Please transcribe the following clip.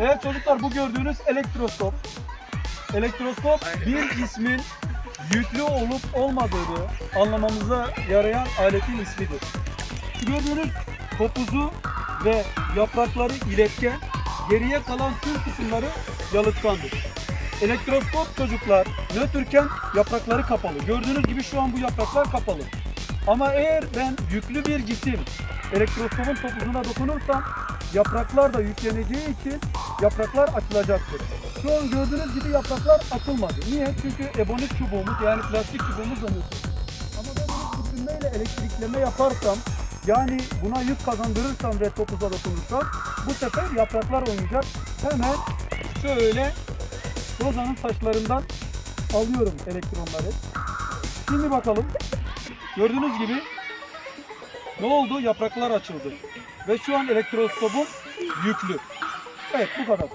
Evet çocuklar bu gördüğünüz elektrostop. Elektrostop bir ismin yüklü olup olmadığını anlamamıza yarayan aletin ismidir. Şu gördüğünüz topuzu ve yaprakları iletken, geriye kalan tüm kısımları yalıtkandır. Elektroskop çocuklar nötrken yaprakları kapalı. Gördüğünüz gibi şu an bu yapraklar kapalı. Ama eğer ben yüklü bir cisim elektroskopun topuzuna dokunursam yapraklar da yükleneceği için yapraklar açılacaktır. Şu an gördüğünüz gibi yapraklar açılmadı. Niye? Çünkü ebonik çubuğumuz yani plastik çubuğumuz nötr. Ama ben bunu sürtünmeyle elektrikleme yaparsam yani buna yük kazandırırsam ve topuza dokunursam bu sefer yapraklar oynayacak. Hemen şöyle Rozan'ın saçlarından alıyorum elektronları. Şimdi bakalım. Gördüğünüz gibi ne oldu? Yapraklar açıldı. Ve şu an elektrostopum yüklü. Evet bu kadar.